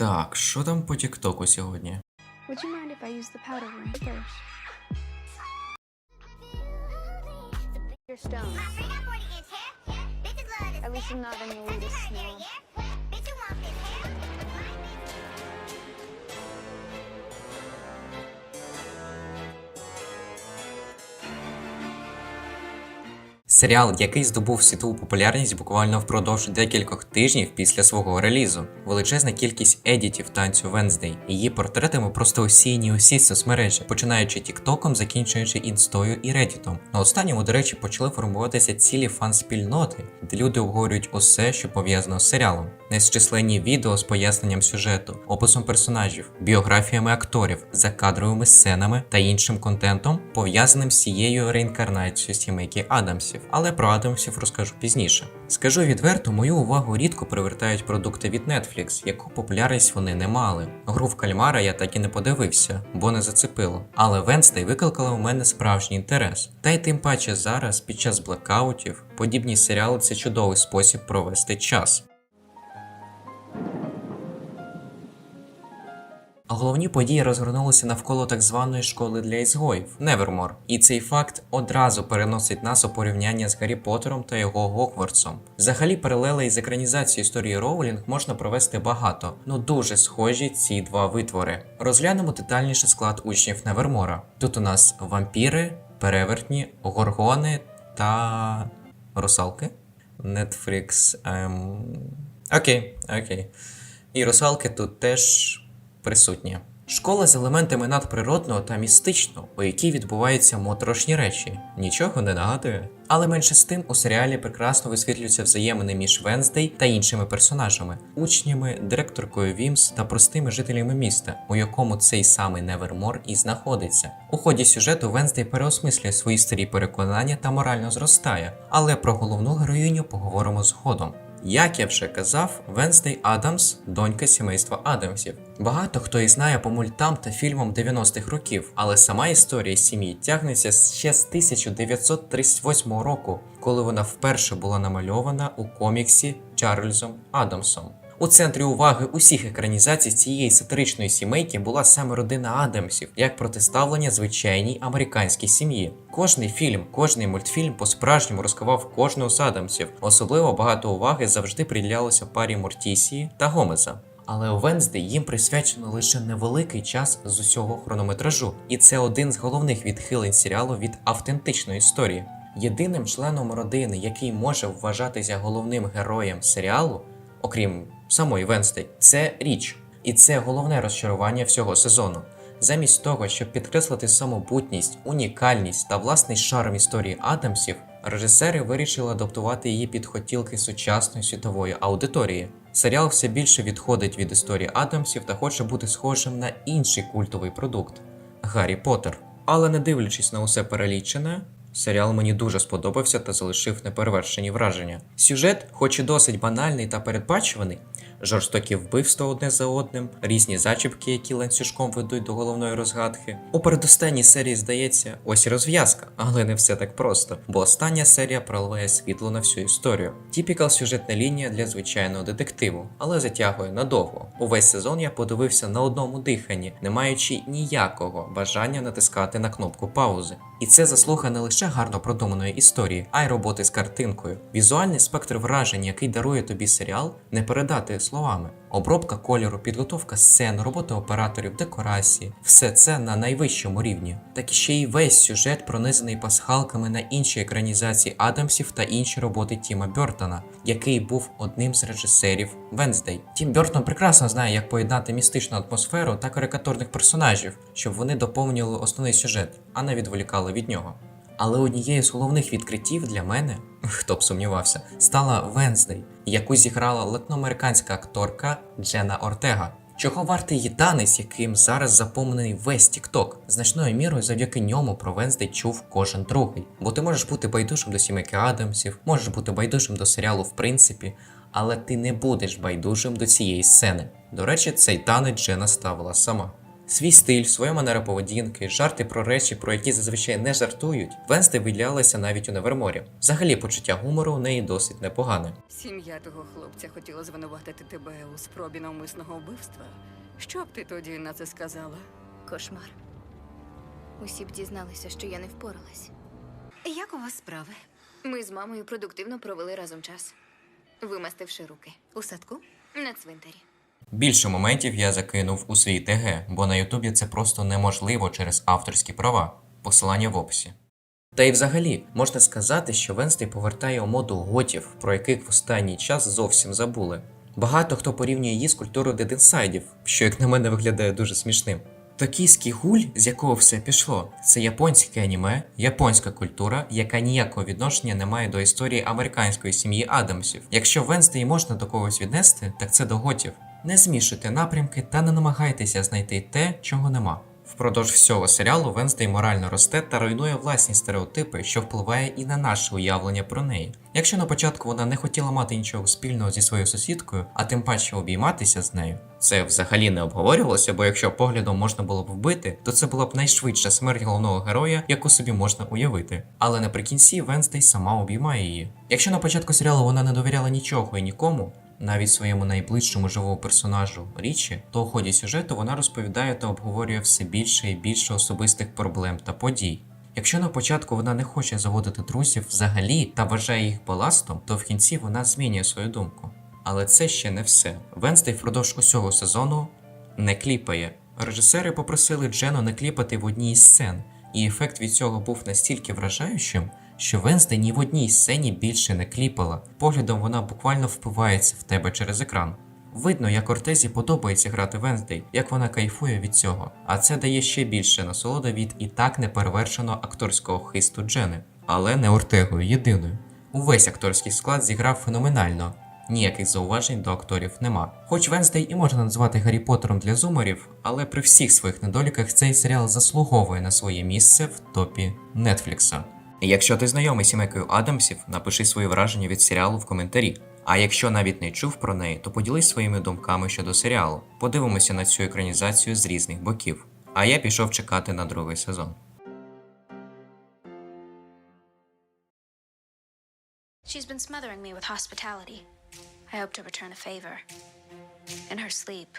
Так, що там по Тіктоку сьогодні? Would you mind if I use the powder room first? Your stone. At least I'm not an elitist snob. Серіал, який здобув світову популярність буквально впродовж декількох тижнів після свого релізу. Величезна кількість едітів танцю Венздей. Її портретами просто осіяні усі соцмережі, починаючи Тіктоком, закінчуючи інстою і Реддітом. На останньому, до речі, почали формуватися цілі фан-спільноти, де люди обговорюють усе, що пов'язано з серіалом. Незчисленні відео з поясненням сюжету, описом персонажів, біографіями акторів, закадровими сценами та іншим контентом, пов'язаним з цією реінкарнацією сімейки Адамсів. Але про Адамсів розкажу пізніше. Скажу відверто, мою увагу рідко привертають продукти від Netflix, яку популярність вони не мали. Гру в кальмара я так і не подивився, бо не зацепило. Але Венстей викликала у мене справжній інтерес. Та й тим паче зараз, під час блекаутів, подібні серіали це чудовий спосіб провести час. Головні події розгорнулися навколо так званої школи для ізгоїв Невермор. І цей факт одразу переносить нас у порівняння з Гаррі Поттером та його Гогвартсом. Взагалі, паралели із екранізацією історії Роулінг можна провести багато, ну дуже схожі ці два витвори. Розглянемо детальніше склад учнів Невермора. Тут у нас вампіри, перевертні, горгони та русалки. Netflix. Ем... Окей, окей. І русалки тут теж присутні. Школа з елементами надприродного та містичного, у якій відбуваються моторошні речі, нічого не нагадує. Але менше з тим у серіалі прекрасно висвітлюються взаємини між Венздей та іншими персонажами, учнями, директоркою Вімс та простими жителями міста, у якому цей самий Невермор і знаходиться. У ході сюжету Венздей переосмислює свої старі переконання та морально зростає. Але про головну героїню поговоримо згодом. Як я вже казав, Венсней Адамс донька сімейства Адамсів. Багато хто і знає по мультам та фільмам 90-х років, але сама історія сім'ї тягнеться ще з 1938 року, коли вона вперше була намальована у коміксі Чарльзом Адамсом. У центрі уваги усіх екранізацій цієї сатиричної сімейки була саме родина Адамсів, як протиставлення звичайній американській сім'ї. Кожний фільм, кожний мультфільм по-справжньому розкривав кожного з Адамсів. Особливо багато уваги завжди приділялося парі Мортісії та Гомеза. Але у Венздей їм присвячено лише невеликий час з усього хронометражу, і це один з головних відхилень серіалу від автентичної історії. Єдиним членом родини, який може вважатися головним героєм серіалу, окрім самої Венстей, це річ. І це головне розчарування всього сезону. Замість того, щоб підкреслити самобутність, унікальність та власний шарм історії Адамсів, режисери вирішили адаптувати її під хотілки сучасної світової аудиторії. Серіал все більше відходить від історії Адамсів та хоче бути схожим на інший культовий продукт Гаррі Поттер. Але не дивлячись на усе перелічене, серіал мені дуже сподобався та залишив неперевершені враження. Сюжет, хоч і досить банальний та передбачуваний, жорстокі вбивства одне за одним, різні зачіпки, які ланцюжком ведуть до головної розгадки. У передостанній серії здається, ось розв'язка, але не все так просто, бо остання серія проливає світло на всю історію. Тіпікал сюжетна лінія для звичайного детективу, але затягує надовго. Увесь сезон я подивився на одному диханні, не маючи ніякого бажання натискати на кнопку паузи. І це заслуга не лише гарно продуманої історії, а й роботи з картинкою. Візуальний спектр вражень, який дарує тобі серіал, не передати словами. Обробка кольору, підготовка сцен, робота операторів, декорації все це на найвищому рівні. Так і ще й весь сюжет пронизаний пасхалками на інші екранізації Адамсів та інші роботи Тіма Бертона, який був одним з режисерів Венздей. Тім Бертон прекрасно знає, як поєднати містичну атмосферу та карикатурних персонажів, щоб вони доповнювали основний сюжет, а не відволікали від нього. Але однією з головних відкриттів для мене, хто б сумнівався, стала Венздей, яку зіграла латиноамериканська акторка Джена Ортега. Чого вартий її танець, яким зараз заповнений весь TikTok? Значною мірою завдяки ньому про Венздей чув кожен другий. Бо ти можеш бути байдужим до сімейки Адамсів, можеш бути байдужим до серіалу в принципі, але ти не будеш байдужим до цієї сцени. До речі, цей танець Джена ставила сама. Свій стиль, своя манера поведінки, жарти про речі, про які зазвичай не жартують, Венсти виділялася навіть у Неверморі. Взагалі, почуття гумору у неї досить непогане. Сім'я того хлопця хотіла звинуватити тебе у спробі навмисного вбивства. Що б ти тоді на це сказала? Кошмар. Усі б дізналися, що я не впоралась. Як у вас справи? Ми з мамою продуктивно провели разом час, вимастивши руки У садку? на цвинтарі. Більше моментів я закинув у свій ТГ, бо на Ютубі це просто неможливо через авторські права. Посилання в описі. Та й взагалі можна сказати, що Венстей повертає у моду готів, про яких в останній час зовсім забули. Багато хто порівнює її з культурою дединсайдів, що, як на мене, виглядає дуже смішним. Токійський гуль, з якого все пішло, це японське аніме, японська культура, яка ніякого відношення не має до історії американської сім'ї Адамсів. Якщо Венстей можна до когось віднести, так це до готів. Не змішуйте напрямки та не намагайтеся знайти те, чого нема. Впродовж всього серіалу Венстей морально росте та руйнує власні стереотипи, що впливає і на наше уявлення про неї. Якщо на початку вона не хотіла мати нічого спільного зі своєю сусідкою, а тим паче обійматися з нею, це взагалі не обговорювалося, бо якщо поглядом можна було б вбити, то це була б найшвидша смерть головного героя, яку собі можна уявити. Але наприкінці Венстей сама обіймає її. Якщо на початку серіалу вона не довіряла нічого і нікому, навіть своєму найближчому живому персонажу Річі, то у ході сюжету вона розповідає та обговорює все більше і більше особистих проблем та подій. Якщо на початку вона не хоче заводити друзів взагалі та вважає їх баластом, то в кінці вона змінює свою думку. Але це ще не все. Венстей впродовж усього сезону не кліпає. Режисери попросили Джену не кліпати в одній із сцен, і ефект від цього був настільки вражаючим, що Венстей ні в одній сцені більше не кліпала. Поглядом вона буквально впивається в тебе через екран. Видно, як Ортезі подобається грати Венздей, як вона кайфує від цього, а це дає ще більше насолода від і так неперевершеного акторського хисту Джени, але не Ортегою єдиною. Увесь акторський склад зіграв феноменально. Ніяких зауважень до акторів нема. Хоч Венздей і можна назвати Гаррі Поттером для зумерів, але при всіх своїх недоліках цей серіал заслуговує на своє місце в топі Нетфлікса. Якщо ти знайомий з сімейкою Адамсів, напиши свої враження від серіалу в коментарі. А якщо навіть не чув про неї, то поділись своїми думками щодо серіалу. Подивимося на цю екранізацію з різних боків. А я пішов чекати на другий сезон. She's been smothering me with hospitality. I hope to return a favor. In her sleep,